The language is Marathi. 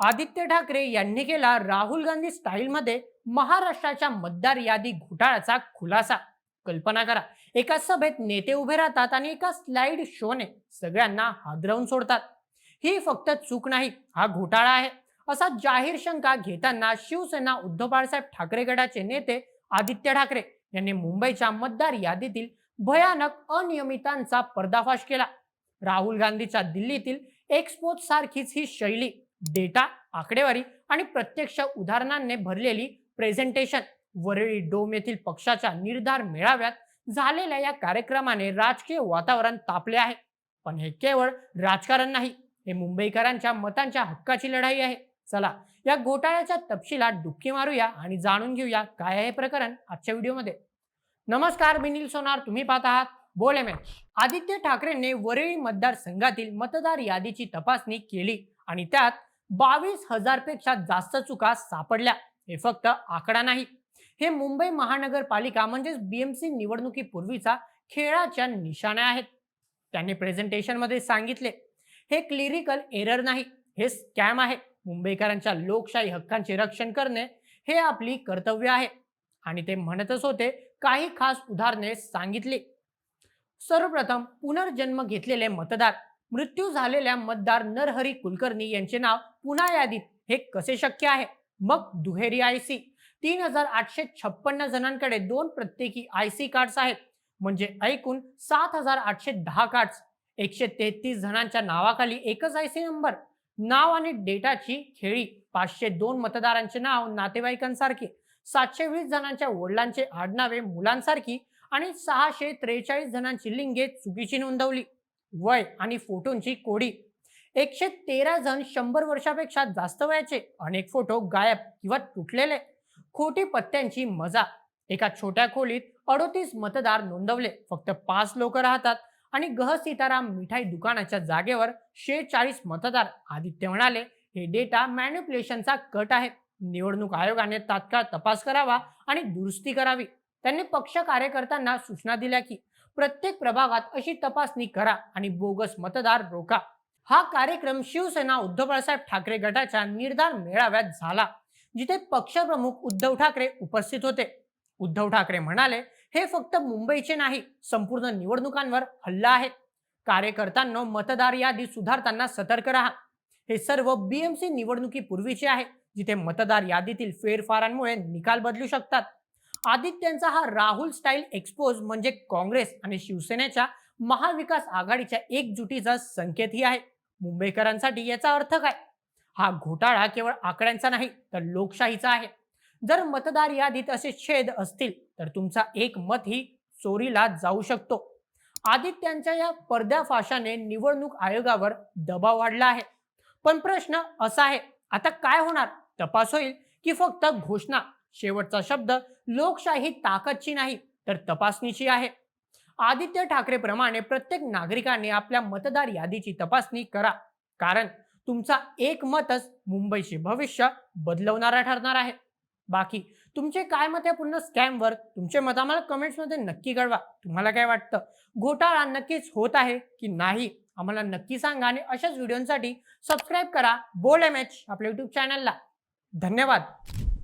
आदित्य ठाकरे यांनी केला राहुल गांधी स्टाईलमध्ये महाराष्ट्राच्या मतदार यादी घोटाळ्याचा खुलासा. कल्पना करा एका सभेत नेते उभे राहतात आणि एका स्लाइड शोने सगळ्यांना हादरवून सोडतात. ही फक्त चूक नाही हा घोटाळा आहे. असा जाहीर शंका घेताना शिवसेना उद्धव बाळासाहेब ठाकरे गटाचे नेते आदित्य ठाकरे यांनी मुंबईच्या मतदार यादीतील भयानक अनियमितांचा पर्दाफाश केला. राहुल गांधीच्या दिल्लीतील एक्सपोज सारखीच ही शैली डेटा आकडेवारी आणि प्रत्यक्ष उदाहरणांनी भरलेली प्रेझेंटेशन वरळी डोम येथील पक्षाच्या निर्धार मेळाव्यात झालेल्या या कार्यक्रमाने राजकीय वातावरण तापले आहे. पण हे केवळ राजकारण नाही हे मुंबईकरांच्या मतांच्या हक्काची लढाई आहे. चला या घोटाळ्याच्या तपशिलात डुबकी मारूया आणि जाणून घेऊया काय आहे हे प्रकरण आजच्या व्हिडिओमध्ये. नमस्कार मी निल सोनार तुम्ही पाहत आहात बोले मॅच आदित्य ठाकरेंनी वरळी मतदारसंघातील मतदार यादीची तपासणी केली आणि त्यात बावीस हजारपेक्षा जास्त चुका सापडल्या. हे फक्त आकडा नाही. हे मुंबई महानगरपालिका म्हणजेच बीएमसी निवडणुकीपूर्वीचा खेळाच्या निशाण्या आहेत. त्यांनी प्रेझेंटेशनमध्ये सांगितले हे क्लिरिकल एरर नाही. हे स्कॅम आहे. मुंबईकरांच्या लोकशाही हक्कांचे रक्षण करणे हे आपली कर्तव्य आहे. आणि ते म्हणतच होते काही खास उदाहरणे सांगितली. सर्वप्रथम पुनर्जन्म घेतलेले मतदार मृत्यू झालेल्या मतदार नरहरी कुलकर्णी यांचे नाव पुन्हा यादीत. हे कसे शक्य आहे? मग दुहेरी आय सी तीन हजार आठशे छप्पन्न जणांकडे दोन प्रत्येकी आय सी कार्ड्स आहेत. म्हणजे ऐकून सात हजार आठशे दहा कार्ड्स एकशे तेहतीस जणांच्या नावाखाली एकच आय सी नंबर नाव आणि डेटाची खेळी. पाचशे दोन मतदारांचे नाव नातेवाईकांसारखे. सातशे वीस जणांच्या वडिलांचे आडनावे मुलांसारखी. आणि सहाशे त्रेचाळीस जणांची लिंगे चुकीची नोंदवली. वय आणि फोटोंची कोडी. एकशे तेरा जण शंभर वर्षापेक्षा जास्त वयाचे. अनेक फोटो गायब किंवा तुटलेले. खोटी पत्त्यांची मजा. एका छोट्या खोलीत अडोतीस मतदार नोंदवले. फक्त पाच लोक राहतात आणि गह सीताराम मिठाई दुकानाच्या जागेवर शेचाळीस मतदार. आदित्य म्हणाले हे डेटा मॅन्युप्युलेशनचा कट आहे. निवडणूक आयोगाने तात्काळ तपास करावा आणि दुरुस्ती करावी. त्यांनी पक्ष कार्यकर्त्यांना सूचना दिल्या की प्रत्येक प्रभागात अशी तपासणी करा आणि बोगस मतदार रोका हा कार्यक्रम शिवसेना उद्धव बाळासाहेब ठाकरे गटाच्या निर्धार मेळाव्यात झाला जिथे पक्षप्रमुख उद्धव ठाकरे उपस्थित होते. उद्धव ठाकरे म्हणाले हे फक्त मुंबईचे नाही संपूर्ण निवडणुकांवर हल्ला आहे. कार्यकर्त्यांना मतदार यादी सुधारताना सतर्क राहा. हे सर्व बीएमसी निवडणुकीपूर्वीचे आहे जिथे मतदार यादीतील फेरफारांमुळे निकाल बदलू शकतात. आदित्यांचा हा राहुल स्टाईल एक्सपोज म्हणजे काँग्रेस आणि शिवसेनेच्या महाविकास आघाडीच्या एकजुटीचा संकेतही आहे. मुंबईकरांसाठी याचा अर्थ काय? हा घोटाळा केवळ आकड्यांचा नाही तर लोकशाहीचा आहे. जर मतदार यादीत असे छेद असतील तर तुमचा एक मत ही चोरीला जाऊ शकतो. आदित्यांच्या या पडद्याफाशाने निवडणूक आयोगावर दबाव वाढला आहे. पण प्रश्न असा आहे आता काय होणार? तपास होईल की फक्त घोषणा शेवटचा शब्द लोकशाही ताकदची नाही तर तपासणीची आहे. आदित्य ठाकरेप्रमाणे प्रत्येक नागरिकाने आपल्या मतदार यादीची तपासणी करा. कारण तुमचा एक मतच मुंबईचे भविष्य बदलवणारा ठरणार आहे. बाकी तुमचे काय मत आहे पूर्ण स्कॅमवर? तुमचे मत आम्हाला कमेंट्समध्ये नक्की कळवा. तुम्हाला काय वाटतं? घोटाळा नक्कीच होत आहे की नाही? आम्हाला नक्की सांगा आणि अशाच व्हिडिओसाठी सबस्क्राईब करा. बोल एम एच आपल्या युट्यूब चॅनलला धन्यवाद.